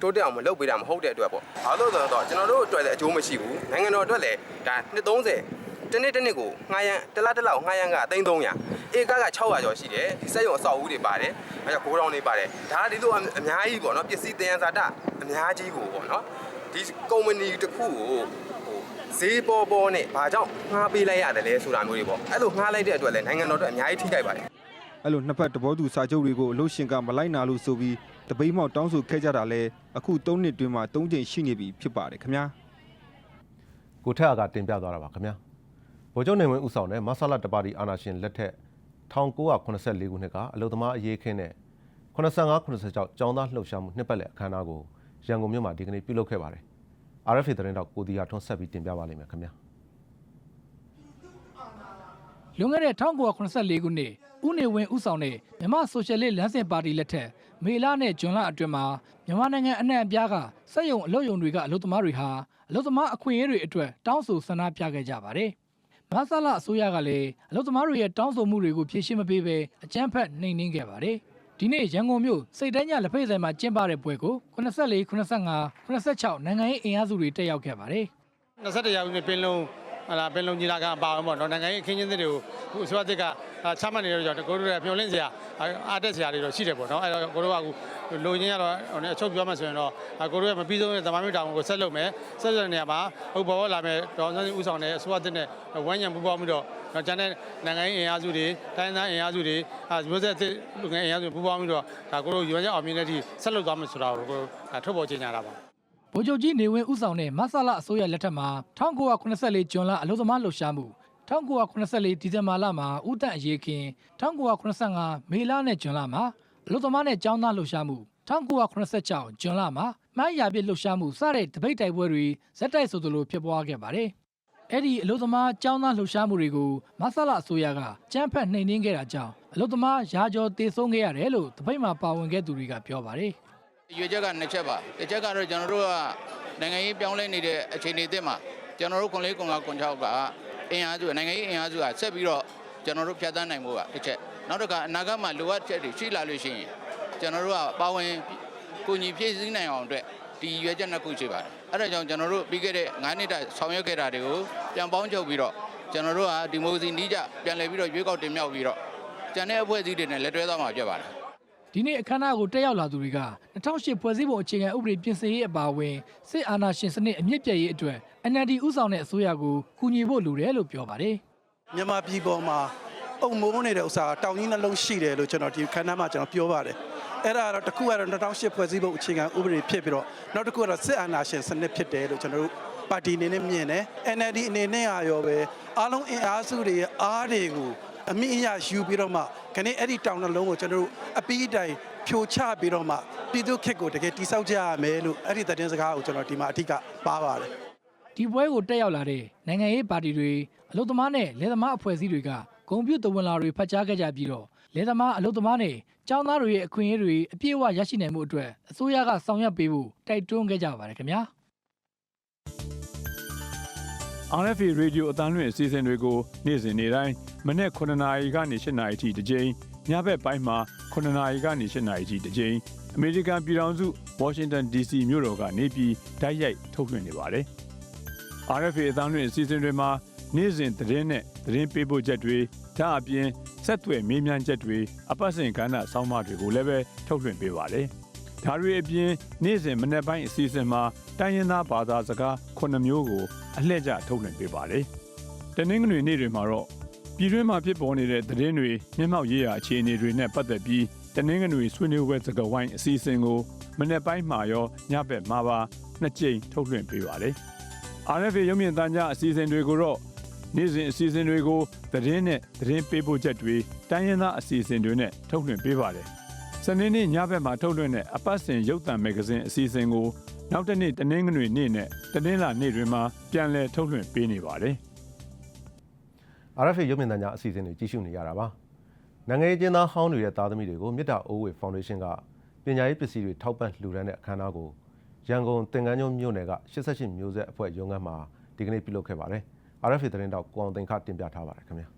တိုးတက်အောင်မလုပ်ပေးတာမဟုတ်တဲ့အတွက်ပေါ့။ဘာလို့လဲဆိုတော့ကျွန်တော်တို့အတွက်လည်းအကျိုးမရှိဘူး။နိုင်ငံတော်အတွက်လည်းဒါ230 တနေ့တနေ့ကိုငှားရန်တစ်လားတစ်လောက်ငှားရန်ကအသိန်း300ဧကက600ကျော်ရှိတယ်ဒီစက်ရုံအဆောက်အဦတွေပါတယ်အဲကြောင့်ဂိုးတောင်တွေပါတယ်ဒါကဒီလိုအများကြီးပေါ့နော်ပစ္စည်းတယံဇာတအများကြီးကိုပေါ့နော်ဒီကုမ္ပဏီတစ်ခုကိုဟိုဈေးပေါ်ပေါ်နဲ့ဘာကြောင့်ငှားပေးလိုက်ရတယ်လဲဆိုတာမျိုးတွေပေါ့အဲ့လိုငှားလိုက်တဲ့အတွက်လည်းနိုင်ငံတော်အတွက်အများကြီးထိခိုက်ပါတယ်အဲ့လိုနှစ်ဖက်တဘောသူစာချုပ်တွေကိုအလို့ရှင်ကမလိုက်နာလို့ဆိုပြီးတပိမောက်တောင်းဆိုခဲ့ကြတာလဲအခု၃နှစ်တွင်းမှာ၃ချိန်ရှိနေပြီဖြစ်ပါတယ်ခင်ဗျာကိုထက်ကတင်ပြသွားတာပါခင်ဗျာ ဗိုလ်ချုပ်နေဝင်းဦးဆောင်တဲ့မဆလာတပါတီအာနာရှင်လက်ထက်1984ခုနှစ်ကအလုသမားအရေးခင်းတဲ့85 86ကျောင်းသားလှုပ်ရှားမှုနှစ်ပတ်လည်အခမ်းအနားကိုရန်ကုန်မြို့မှာဒီကနေ့ပြုလုပ်ခဲ့ပါတယ် RFA သတင်းတောက်ကိုတီယာထွန်းဆက်ပြီးတင်ပြပါလိမ့်မယ်ခင်ဗျာလွန်ခဲ့တဲ့1984ခုနှစ်ဦးနေဝင်းဦးဆောင်တဲ့မြန်မာဆိုရှယ်လစ်လမ်းစဉ်ပါတီလက်ထက်မေလနဲ့ဂျွန်လအတွင်းမှာမြန်မာနိုင်ငံအနှံ့အပြားကစက်ရုံအလုပ်ရုံတွေကအလုပ်သမားတွေဟာအလုပ်သမားအခွင့်အရေးတွေအတွက်တောင်းဆိုဆန္ဒပြခဲ့ကြပါတယ်။ မဆလာအစိုးရကလည်းအလုပ်သမားတွေရဲ့တောင်းဆိုမှုတွေကိုဖြေရှင်းမပေးဘဲအကြမ်းဖက်နှိမ်နင်းခဲ့ပါတယ်။ဒီနေ့ရန်ကုန်မြို့စိတ်တိုင်းညလက်ဖက်ဆိုင်မှာကျင်းပတဲ့ပွဲကို84 85 86နိုင်ငံရေးအင်အားစုတွေတက်ရောက်ခဲ့ပါတယ်။21ရာစုနှစ်ပင်လုံး ဟလာပင်လုံးကြီးလာကအပါအောင်ပေါ့နော်နိုင်ငံရေးအခင်းချင်းတွေကိုအခုအစိုးရတစ်ကချမှတ်နေတော့ကြောင့်ကိုတို့ရဲ့မျှော်လင့်စရာအားတက်စရာတွေတော့ရှိတယ်ပေါ့နော်အဲတော့ကိုတို့ကအခုလိုချင်ရတော့ဟိုအချုပ်ပြောမှဆိုရင်တော့ကိုတို့ရဲ့မပြီးဆုံးတဲ့သမားမျိုးတောင်ကိုဆက်လုပ်မယ်ဆက်လုပ်တဲ့နေရာမှာဟုတ်ပေါ်လာမယ်ဒေါအောင်ဆန်းစုဥဆောင်တဲ့အစိုးရတစ်နဲ့ဝမ်းညံပူးပေါင်းပြီးတော့ကျန်တဲ့နိုင်ငံရေးအင်အားစုတွေတိုင်းသားအင်အားစုတွေအဲမျိုးဆက်တစ်လူငယ်အင်အားစုပူးပေါင်းပြီးတော့ဒါကိုတို့ရွေးချက်အောင်မြင်တဲ့အထိဆက်လုပ်သွားမယ်ဆိုတာကိုကိုထုတ်ပေါ်ကြေညာတာပါ ဗိုလ်ချုပ်ကြီးနေဝင်းဦးဆောင်တဲ့မဆလာအစိုးရလက်ထက်မှာ1984ဂျွန်လအလို့သမားလှုပ်ရှားမှု1984ဒီဇင်ဘာလမှာဦးတန့်အရေးခင်1985မေလနဲ့ဂျွန်လမှာအလို့သမားနဲ့ចောင်းသားလှုပ်ရှားမှု1986ဂျွန်လမှာမိုင်းရပြစ်လှုပ်ရှားမှုစတဲ့တပိတ်တိုက်ပွဲတွေဇက်တိုက်ဆိုသလိုဖြစ်ပွားခဲ့ပါတယ်။အဲ့ဒီအလို့သမားចောင်းသားလှုပ်ရှားမှုတွေကိုမဆလာအစိုးရကကြမ်းဖက်နှိမ်နင်းခဲ့တာကြောင့်အလို့သမားရာကျော်တေဆုံးခဲ့ရတယ်လို့တပိတ်မှာပါဝင်ခဲ့သူတွေကပြောပါတယ်။ ရွေချက်ကနှစ်ချက်ပါတစ်ချက်ကတော့ကျွန်တော်တို့ကနိုင်ငံရေးပြောင်းလဲနေတဲ့အခြေအနေသစ်မှာကျွန်တော်တို့ခွန်လေးကွန်ကကွန်ချောက်ကအင်အားစုနိုင်ငံရေးအင်အားစုကဆက်ပြီးတော့ကျွန်တော်တို့ဖြတ်သန်းနိုင်ဖို့ကတစ်ချက်နောက်တစ်ခါအနာဂတ်မှာလိုအပ်ချက်တွေရှိလာလို့ရှိရင်ကျွန်တော်တို့ကပါဝင်ကိုညီဖြည့်ဆည်းနိုင်အောင်အတွက်ဒီရွေချက်နှစ်ခုရှိပါတယ်အဲ့ဒါကြောင့်ကျွန်တော်တို့ပြီးခဲ့တဲ့9နှစ်တာဆောင်ရွက်ခဲ့တာတွေကိုပြန်ပေါင်းချုပ်ပြီးတော့ကျွန်တော်တို့ကဒီမိုကရေစီနီးကြပြန်လည်ပြီးတော့ရွေးကောက်တင်မြှောက်ပြီးတော့ကျန်တဲ့အဖွဲ့အစည်းတွေနဲ့လက်တွဲသွားမှာဖြစ်ပါတယ် ဒီနေ့အခမ်းအနားကိုတက်ရောက်လာသူတွေက2008ဖွဲ့စည်းပုံအခြေခံဥပဒေပြင်ဆင်ရေးအပါအဝင်စစ်အာဏာရှင်စနစ်အမြင့်ပြည့်ရေးအတွက် NLD ဥဆောင်တဲ့အစိုးရကိုကူညီဖို့လိုတယ်လို့ပြောပါတယ်မြန်မာပြည်ပေါ်မှာအုံမိုးနေတဲ့ဥစ္စာတောင်ကြီးနှလုံးရှိတယ်လို့ကျွန်တော်ဒီခန်းနားမှာကျွန်တော်ပြောပါတယ်အဲ့ဒါကတော့တစ်ခုကတော့2008ဖွဲ့စည်းပုံအခြေခံဥပဒေဖြစ်ပြီးတော့နောက်တစ်ခုကတော့စစ်အာဏာရှင်စနစ်ဖြစ်တယ်လို့ကျွန်တော်တို့ပါတီအနေနဲ့မြင်တယ် NLD အနေနဲ့ရောပဲအားလုံးအင်အားစုတွေရဲ့အားတွေကို အမိအယယူပြီးတော့မှခဏအဲ့ဒီတောင်နှလုံးကိုကျွန်တော်တို့အပီးတိုင်ဖြိုချပြီးတော့မှပြည်သူခက်ကိုတကယ်တိဆောက်ကြရမယ်လို့အဲ့ဒီသတင်းစကားကိုကျွန်တော်ဒီမှာအထက်ကပါပါတယ်ဒီပွဲကိုတက်ရောက်လာတဲ့နိုင်ငံရေးပါတီတွေအလို့သမားနဲ့လယ်သမားအဖွဲ့အစည်းတွေကဂုံပြူတဝန်လာတွေဖတ်ကြားခဲ့ကြပြီးတော့လယ်သမားအလို့သမားနဲ့ចောင်းသားတွေရဲ့အခွင့်အရေးတွေအပြည့်အဝရရှိနိုင်မှုအတွက်အစိုးရကဆောင်ရွက်ပေးဖို့တိုက်တွန်းခဲ့ကြပါတယ်ခင်ဗျာ RFA Radio အတန်းလွင့်အစီအစဉ်တွေကိုနေ့စဉ်နေ့တိုင်း မနေ့9နာရီကနေ10နာရီထိတစ်ကြိမ်ညဘက်ပိုင်းမှာ9နာရီကနေ10နာရီထိတစ်ကြိမ်အမေရိကန်ပြည်ထောင်စု Washington DC မြို့တော်ကနေပြီးတိုက်ရိုက်ထုတ်လွှင့်နေပါတယ်။ RFA အတန်းလွင့်အစီအစဉ်တွေမှာနေ့စဉ်သတင်းနဲ့သတင်းပေးပို့ချက်တွေဒါအပြင်ဆက်သွယ်မေးမြန်းချက်တွေအပတ်စဉ်ကဏ္ဍဆောင်းပါးတွေကိုလည်းပဲထုတ်လွှင့်ပေးပါတယ်။ဒါတွေအပြင်နေ့စဉ်မနေ့ပိုင်းအစီအစဉ်မှာတိုင်းရင်းသားဘာသာစကား9မျိုးကိုအလှည့်ကျထုတ်လွှင့်ပေးပါတယ်။တနင်္ဂနွေနေ့တွေမှာတော့ ပြည်တွင်းမှာဖြစ်ပေါ်နေတဲ့သတင်းတွေမျက်မှောက်ရေးရာအခြေအနေတွေနဲ့ပတ်သက်ပြီးတနင်္ဂနွေဆွေးနွေးပွဲစကားဝိုင်းအစီအစဉ်ကိုမနေ့ပိုင်းမှာရောညဘက်မှာပါနှစ်ကြိမ်ထုတ်လွှင့်ပေးပါတယ်။ RFA ရုံမြင့်တန်းကြားအစီအစဉ်တွေကိုတော့နေ့စဉ်အစီအစဉ်တွေကိုသတင်းနဲ့သတင်းပေးပို့ချက်တွေတိုင်းရင်းသားအစီအစဉ်တွေနဲ့ထုတ်လွှင့်ပေးပါတယ်။စနေနေ့ညဘက်မှာထုတ်လွှင့်တဲ့အပတ်စဉ်ရုပ်သံမဂ္ဂဇင်းအစီအစဉ်ကိုနောက်တစ်နေ့တနင်္ဂနွေနေ့နဲ့တနင်္လာနေ့တွေမှာပြန်လည်ထုတ်လွှင့်ပေးနေပါတယ်။ RFA ရုပ်မြင်သံကြားအစီအစဉ်တွေကြည့်ရှုနေရတာပါ။နိုင်ငံရေးကျင်းသားဟောင်းတွေရဲ့သားသမီးတွေကိုမြစ်တာအိုးဝေဖောင်ဒေးရှင်းကပညာရေးပစ္စည်းတွေထောက်ပံ့လှူဒါန်းတဲ့အခမ်းအနားကိုရန်ကုန်သင်္ကန်းကျွန်းမြို့နယ်က88မျိုးဆက်အဖွဲ့ရုံးခန်းမှာဒီကနေ့ပြုလုပ်ခဲ့ပါတယ်။ RFA သတင်းတောက်ကိုအောင်သိန်းခတင်ပြထားပါတယ်ခင်ဗျာ။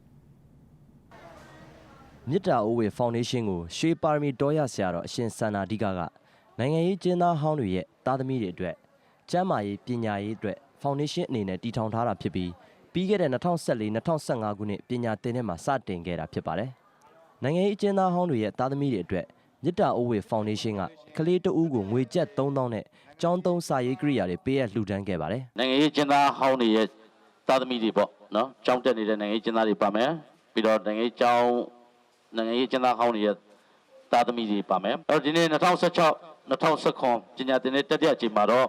မြစ်တာအိုးဝေဖောင်ဒေးရှင်းကိုရွှေပါရမီတော်ရဆရာတော်အရှင်စန္ဒာဓိကကနိုင်ငံရေးကျင်းသားဟောင်းတွေရဲ့သားသမီးတွေအတွက်ကျန်းမာရေးပညာရေးအတွက်ဖောင်ဒေးရှင်းအနေနဲ့တည်ထောင်ထားတာဖြစ်ပြီး ပြီးခဲ့တဲ့2014-2015ခုနှစ်ပညာသင်နှစ်မှာစတင်ခဲ့တာဖြစ်ပါတယ်။နိုင်ငံရေးကျင်းသားဟောင်းတွေရဲ့သားသမီးတွေအတွက်မြစ်တာအိုးဝေဖောင်ဒေးရှင်းကကလေးတဦးကိုငွေကျပ်3000နဲ့ကျောင်းသုံးစာရေးကိရိယာတွေပေးအပ်လှူဒန်းခဲ့ပါတယ်နိုင်ငံရေးကျင်းသားဟောင်းတွေရဲ့သားသမီးတွေပေါ့နော်ကျောင်းတက်နေတဲ့နိုင်ငံရေးကျင်းသားတွေပါမယ်ပြီးတော့နိုင်ငံရေးကျောင်းနိုင်ငံရေးကျင်းသားဟောင်းတွေရဲ့သားသမီးတွေပါမယ်အဲ့တော့ဒီနေ့2016 2019ပညာသင်တဲ့တတိယအချိန်မှာတော့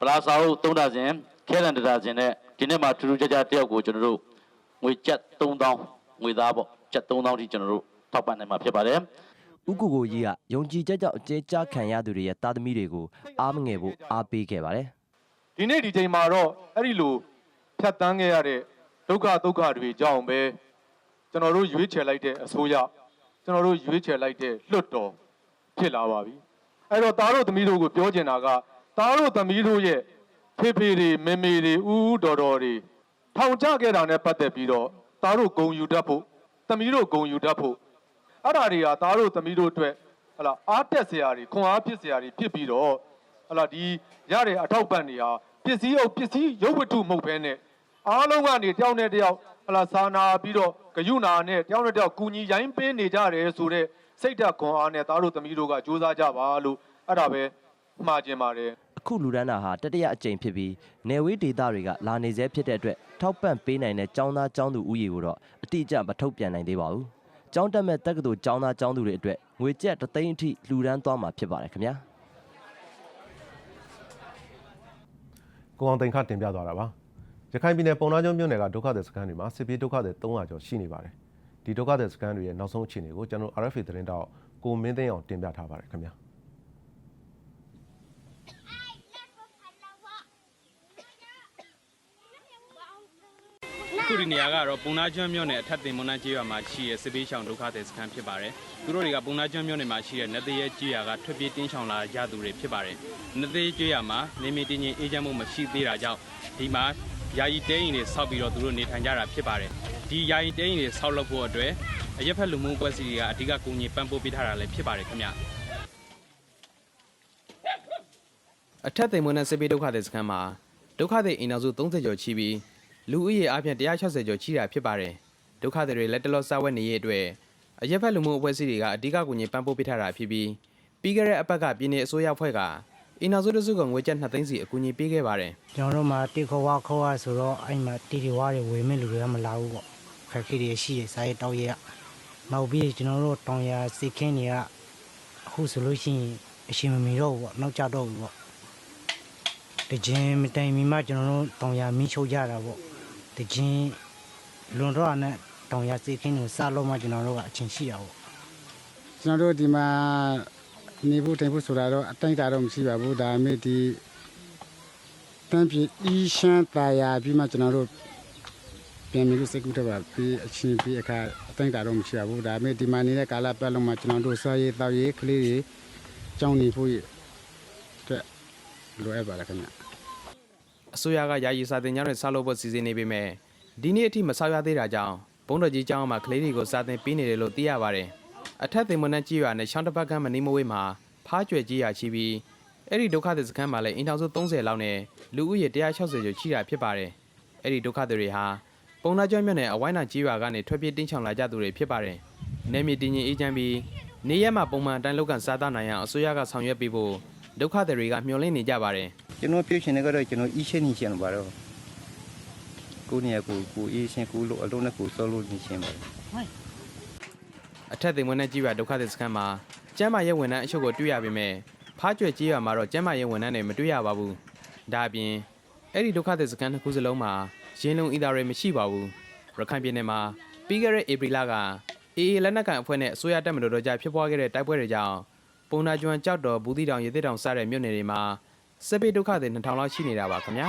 ပလာစာအုပ်သုံးဒါဇင် ခဲလန်တဒါဇင်နဲ့ဒီနေ့မှာထူးထူးခြားခြားတယောက်ကိုကျွန်တော်တို့ငွေကျပ်3000ငွေသားပေါ့ကျပ်3000ထိကျွန်တော်တို့ထောက်ပံ့နိုင်မှာဖြစ်ပါတယ်။ဥက္ကိုကိုကြီးကယုံကြည်ချက်ကြောင့်အကျဉ်းချခံရသူတွေရဲ့သားသမီးတွေကိုအားမငယ်ဖို့အားပေးခဲ့ပါတယ်။ဒီနေ့ဒီချိန်မှာတော့အဲ့ဒီလိုဖြတ်တန်းခဲ့ရတဲ့ဒုက္ခဒုက္ခတွေကြောင့်ပဲကျွန်တော်တို့ရွေးချယ်လိုက်တဲ့အစိုးရကျွန်တော်တို့ရွေးချယ်လိုက်တဲ့လွတ်တော်ဖြစ်လာပါပြီအဲ့တော့သားတို့သမီးတို့ကိုပြောချင်တာကသားတို့သမီးတို့ရဲ့ ဖေဖေတွေမေမေတွေဦးဦးတော်တော်တွေထောင်ချခဲ့တာနဲ့ပတ်သက်ပြီးတော့သားတို့ဂုံယူတတ်ဖို့သမီးတို့ဂုံယူတတ်ဖို့အဲ့ဒါတွေကသားတို့သမီးတို့အတွက်ဟလာအားတက်စရာတွေခွန်အားဖြစ်စရာတွေဖြစ်ပြီးတော့ဟလာဒီရတဲ့အထောက်ပံ့တွေဟာပစ္စည်းအုပ်ပစ္စည်းရုပ်ဝတ္ထုမဟုတ်ဘဲနဲ့အားလုံးကနေတယောက်နဲ့တယောက်ဟလာစာနာပြီးတော့ဂယုနာနဲ့တယောက်နဲ့တယောက်ကူညီရိုင်းပေးနေကြတယ်ဆိုတော့စိတ်ဓာတ်ခွန်အားနဲ့သားတို့သမီးတို့ကစူးစမ်းကြပါလို့အဲ့ဒါပဲမှားကျင်ပါတယ် အခုလူဒန်းတာဟာတတိယအကြိမ်ဖြစ်ပြီးနယ်ဝေးဒေသတွေကလာနေစေဖြစ်တဲ့အတွက်ထောက်ပံ့ပေးနိုင်တဲ့ចောင်းသားចောင်းသူဦးရေကိုတော့အတိအကျမထုတ်ပြန်နိုင်သေးပါဘူး။ចောင်းတက်မဲ့တက္ကသိုလ်ចောင်းသားចောင်းသူတွေအတွက်ငွေကျပ်တသိန်းအထိလှူဒန်းသွားမှာဖြစ်ပါတယ်ခင်ဗျာ။ ကိုအောင်သိန်းခတင်ပြသွားတာပါရခိုင်ပြည်နယ်ပုံနာကျွန်းမြို့နယ်ကဒုက္ခသည်စခန်းတွေမှာစစ်ပြေးဒုက္ခသည်300ကျော်ရှိနေပါတယ်ဒီဒုက္ခသည်စခန်းတွေရဲ့နောက်ဆုံးအခြေအနေကိုကျွန်တော် RFA သတင်းတောက်ကိုမင်းသိန်းအောင်တင်ပြထားပါတယ်ခင်ဗျာ အခုဒီနေရာကတော့ပုံနာကျွန်းမြို့နယ်အထက်တင်မွန်နာကျေးရွာမှာရှိတဲ့စစ်ပေးရှောင်ဒုက္ခသည်စခန်းဖြစ်ပါတယ်။သူတို့တွေကပုံနာကျွန်းမြို့နယ်မှာရှိတဲ့နတ်သေးရဲကျေးရွာကထွက်ပြေးတင်းရှောင်လာကြသူတွေဖြစ်ပါတယ်။နတ်သေးကျေးရွာမှာနေမီတင်းချင်းအေးချမ်းမှုမရှိသေးတာကြောင့်ဒီမှာယာယီတဲရင်တွေဆောက်ပြီးတော့သူတို့နေထိုင်ကြတာဖြစ်ပါတယ်။ဒီယာယီတဲရင်တွေဆောက်လုပ်ဖို့အတွက်အရက်ဖက်လူမှုပွဲစီတွေကအဓိကကူညီပံ့ပိုးပေးထားတာလည်းဖြစ်ပါတယ်ခင်ဗျ။အထက်သိမ်မွန်းနဲ့စစ်ပေးဒုက္ခသည်စခန်းမှာဒုက္ခသည်အိမ်တော်စု30ကျော်ရှိပြီး လူဦးရေအပြင်160ကျော်ရှိတာဖြစ်ပါတယ်ဒုက္ခသည်တွေလက်တလောစားဝတ်နေရေးအတွက်အရက်ဖက်လူမှုအဖွဲ့အစည်းတွေကအဓိကကူညီပံ့ပိုးပေးထားတာဖြစ်ပြီးပြီးခဲ့တဲ့အပတ်ကပြည်내အစိုးရအဖွဲ့ကအိမ်တော်စုတစုကငွေကျပ်2သိန်းစီအကူအညီပေးခဲ့ပါတယ်ကျွန်တော်တို့မှာတိခေါ်ဝါခေါ်ဝါဆိုတော့အဲ့မှာတီတီဝါတွေဝေမဲ့လူတွေကမလာဘူးပေါ့ခက်ခဲတွေရှိရစားရတောက်ရနောက်ပြီးကျွန်တော်တို့တောင်ရစိတ်ခင်းတွေကအခုဆိုလို့ရှိရင်အရှင်မမီတော့ဘူးပေါ့နောက်ကျတော့ဘူးပေါ့တခြင်းမတိုင်မီမှကျွန်တော်တို့တောင်ရမီးချိုးကြတာပေါ့ တခြင်းလွန်တော့နဲ့တောင်ရစိတ်ခင်းကိုစလို့မှကျွန်တော်တို့ကအချင်းရှိရပေါ့ကျွန်တော်တို့ဒီမှာနေဖို့တိုင်ဖို့ဆိုတာတော့အတိုင်းအတာတော့မရှိပါဘူးဒါပေမဲ့ဒီတန်းပြည်အီရှန်တာယာပြီးမှကျွန်တော်တို့ပြန်ပြီးစိတ်ကူးတော့ပါပြီးအချင်းပြီးအခါအတိုင်းအတာတော့မရှိပါဘူးဒါပေမဲ့ဒီမှာနေတဲ့ကာလပတ်လုံးမှာကျွန်တော်တို့စားရေးတောက်ရေးကလေးတွေကြောင်းနေဖို့အတွက်လိုအပ်ပါလားခင်ဗျ အစိုးရကယာယီစာသင်ကျောင်းတွေဆောက်လုပ်ဖို့စီစဉ်နေပေမဲ့ဒီနေ့အထိမဆောက်ရသေးတာကြောင့်ဘုံတော်ကြီးကျောင်းမှာကလေးတွေကိုစာသင်ပေးနေတယ်လို့သိရပါတယ်အထက်သိမ်မွန်နဲ့ကြီးရွာနဲ့ရှောင်းတပတ်ကမ်းမနီမဝေးမှာဖားကျွယ်ကြီးရွာရှိပြီးအဲ့ဒီဒုက္ခသည်စခန်းမှာလည်းအင်ထောင်စု30လောက်နဲ့လူဦးရေ160ကျော်ရှိတာဖြစ်ပါတယ်အဲ့ဒီဒုက္ခသည်တွေဟာပုံနာကျွန်းမြို့နယ်အဝိုင်းနာကြီးရွာကနေထွက်ပြေးတင်းချောင်လာကြသူတွေဖြစ်ပါတယ်နေမီတင်းရင်အေးချမ်းပြီးနေရက်မှာပုံမှန်အတိုင်းလောက်ကန်စားသားနိုင်အောင်အစိုးရကဆောင်ရွက်ပေးဖို့ဒုက္ခသည်တွေကမျှော်လင့်နေကြပါတယ် ကျွန်တော်ပြောချင်တဲ့ကတော့ကျွန်တော်အီးရှင်းနေချင်လို့ပါတော့ကိုနေရကိုကိုအေးရှင်းကိုလို့အလုံးနဲ့ကိုစောလို့နေချင်ပါတယ်အထက်သိမ်မွန်းနဲ့ကြီးရွာဒုက္ခသည်စခန်းမှာကျမ်းမာရေးဝန်ထမ်းအချို့ကိုတွေ့ရပေမဲ့ဖားကျွယ်ကြီးရွာမှာတော့ကျမ်းမာရေးဝန်ထမ်းတွေမတွေ့ရပါဘူး။ဒါအပြင်အဲ့ဒီဒုက္ခသည်စခန်းတစ်ခုစလုံးမှာရင်းနှုံအီတာတွေမရှိပါဘူးရခိုင်ပြည်နယ်မှာပြီးခဲ့တဲ့ဧပြီလကအေအေလက်နက်ကန်အဖွဲ့နဲ့အစိုးရတပ်မတော်တို့ကြားဖြစ်ပွားခဲ့တဲ့တိုက်ပွဲတွေကြောင့်ပုံနာကျွန်းကြောက်တော်ဘူးတီတောင်ရေသစ်တောင်စတဲ့မြို့နယ်တွေမှာ စစ်ပေးဒုက္ခတွေ2000လောက်ရှိနေတာပါခင်ဗျာ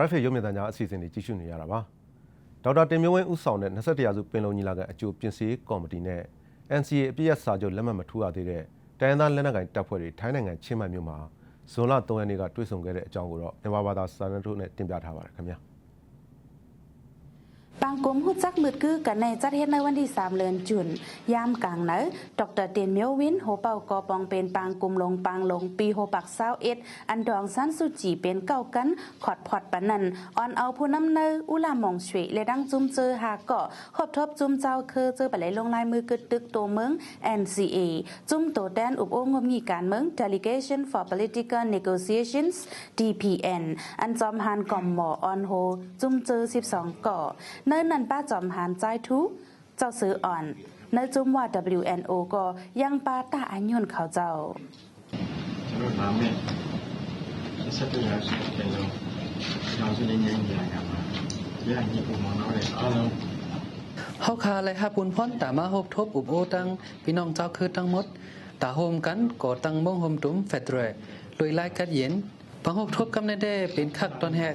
RFA ရုပ်မြင်သံကြားအစီအစဉ်တွေကြီးစုနေရတာပါဒေါက်တာတင်မျိုးဝင်းဦးဆောင်တဲ့21ရာစုပင်လုံညီလာခံအကျိုးပြင်ဆင်ရေးကော်မတီနဲ့ NCA အပြည့်အစာချုပ်လက်မှတ်မထိုးရသေးတဲ့ တိုင်းရင်းသားလက်နက်ကိုင်တပ်ဖွဲ့တွေထိုင်းနိုင်ငံချင်းမိုင်မြို့မှာဇွန်လ3ရက်နေ့ကတွေ့ဆုံခဲ့တဲ့အကြောင်းကိုတော့မြန်မာဘာသာစာရန်တို့နဲ့တင်ပြထားပါတယ်ခင်ဗျာ ปางกลมหุดจักมืดคือกันในจัดเฮ็ดในวันที่ 3เดือนจุนยามกลางเนอดรเตียนเมียววินโหเป่ากอปองเป็นปางกลุ่มลงปางลงปีโหปัก21อันดองสันสุจีเป็นเก้ากันขอดพอดปานนันออนเอาผู้นำเนออุลามองชวยและดังจุมเจอหาเกาะครบทบจุมเจ้าคือเจอไปไหลลงลายมือกึดตึกตัวเมือง NCA จุมโตแดนอุบโองมงีการเมือง Delegation for Political Negotiations DPN อันจอมหานกอมหมอออนโฮจุมเจอ 12 เกาะในนันป้าจอมหานใจทุเจ้าซื้ออ่อนเนจุ้มว่า WNO ก็ยังป้าตาอันยนเขาเจ้าเฮาคาเลยครับปุนพ้นตามาฮบทบอุบโอตังพี่น้องเจ้าคือตั้งมดตาโฮมกันก่อตั้งบ้งโฮมตุ้มแฟตเรลุยไล่กัดเย็นพังฮบทบกำในเด้เป็นคักตอนแหก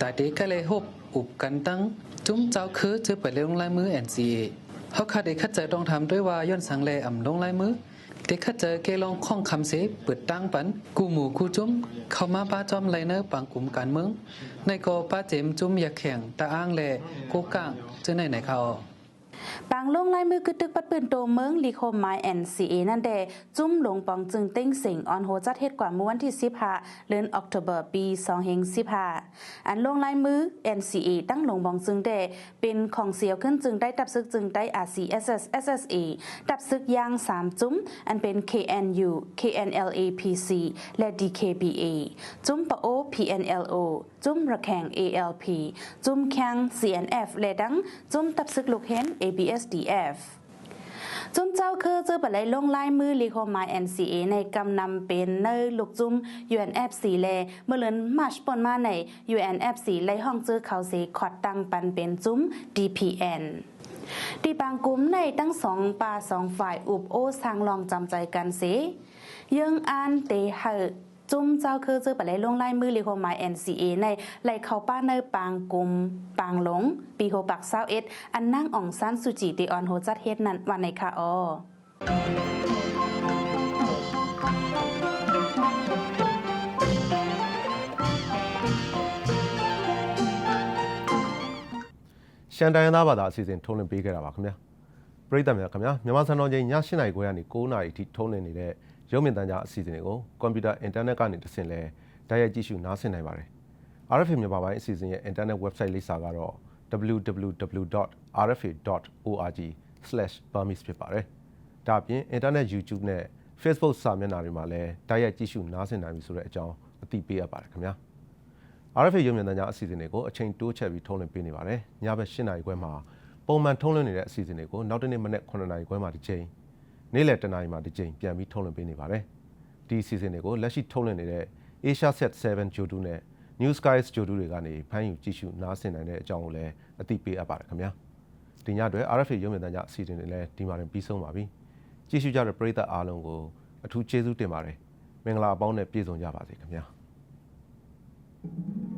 ตาเด็กก็เลยฮบ อุบกันตั้ง จุ้มเจ้าคือจือไปลงลายมือ NCA เฮาคาเด็กคัดใจต้องทำด้วยว่าย้อนสังแลอ่ำลงลายมือเด็กคัดเจอเกลองข้องคำเสเปิดตั้งปันกูหมู่กูจุ้มเข้ามาป้าจอมไลเนอร์ปังกลุ่มการเมืองในกอป้าเจมจุ้มอยากแข่งตาอ้างแลกูก้างเจอไหนไหนเขา ปางลงลายมือกึดตึกปัดปืนโตเมืองลีโคมไม NCA นั่นเดจุ้มหลงปองจึงเต้งสิงออนโฮจัดเฮ็ดกว่าเมื่อวันที่15เดือนออกตุเบอร์ปี2015อันลงลายมือ NCA ตั้งหลงบองจึงเดเป็นของเสียวขึ้นจึงได้ตับซึกจึงได้ RCSS SSA ตับซึกยาง3จุ้มอันเป็น KNU KNLA-PC และ DKBA จุ้มปะโอ PNLO จุ้มระแข่ง ALP จุ้มแข่ง CNF และดังจุ้มตับซึกลูกเห็น ABSDF จุ้มเจ้าคือเจอปัไหลลงลายมือลีโคมาย NCA ในกำนำเป็นเนยลูกจุ้ม UNFC แลเมื่อเลือนมาชปนมาใน UNFC ไล่ห้องเจอเขาเสขอดตังปันเป็นจุ้ม DPN ดีบางกลุ่มในตั้งสองป่าสองฝ่ายอุบโอสร้างลองจำใจกันเสยังอ่านเตเหอ จุ้มเจ้าคือเจอปัไหลลงลายมือลีโคมาย NCA ในไล่เขาป้าในปางกลุ่มปางหลง ปีโฮปักเศร้าเอ็ดอันนั่งอ่องซันสุจิติออนโฮจัดเฮ็ดนั้นวันในค่ะออ ရှန်တိုင်းရင်းသားဘာသာအစီအစဉ်ထုံးလင်းပေးခဲ့တာပါခင်ဗျာပရိသတ်များခင်ဗျာမြန်မာစံတော်ချိန်ည7:00နာရီခွဲကနေ9:00နာရီအထိထုံးလင်းနေတဲ့ ရုပ်မြင်သံကြားအစီအစဉ်တွေကိုကွန်ပျူတာအင်တာနက်ကနေတဆင့်လဲတိုက်ရိုက်ကြည့်ရှုနားဆင်နိုင်ပါတယ် RFA မြန်မာပိုင်းအစီအစဉ်ရဲ့ internet website လိပ်စာကတော့ www.rfa.org/burmese ဖြစ်ပါတယ်ဒါအပြင် internet YouTube နဲ့ Facebook စာမျက်နှာတွေမှာလည်းတိုက်ရိုက်ကြည့်ရှုနားဆင်နိုင်ပြီဆိုတဲ့အကြောင်းအသိပေးအပ်ပါတယ်ခင်ဗျာ RFA ရုံမြင်သံကြားအစီအစဉ်တွေကိုအချိန်တိုးချက်ပြီးထုံးလွှင့်ပေးနေပါတယ်။ညဘက်၈နာရီခွဲမှာပုံမှန်ထုံးလွှင့်နေတဲ့အစီအစဉ်တွေကိုနောက်တစ်နေ့မနက်9နာရီခွဲမှာတစ်ချိန် နေ့လယ်10နာရီမှာတစ်ချိန်ပြန်ပြီးထုံးလွှင့်ပေးနေပါတယ်။ဒီအစီအစဉ်တွေကိုလက်ရှိထုံးလွှင့်နေတဲ့ Asia Set 7 Jodu နဲ့ New Skies Jodu တွေကနေဖမ်းယူကြည့်ရှုနားဆင်နိုင်တဲ့အကြောင်းကိုလည်းအသိပေးအပ်ပါတယ်ခင်ဗျာ။ဒီညအတွက် RFA ရုံမြင်သံကြားအစီအစဉ်တွေလည်းဒီမှာတင်ပြီးဆုံးပါပြီ။ကြည့်ရှုကြတဲ့ပရိသတ်အားလုံးကိုအထူးကျေးဇူးတင်ပါတယ်။မင်္ဂလာအပေါင်းနဲ့ပြည့်စုံကြပါစေခင်ဗျာ။ Thank you.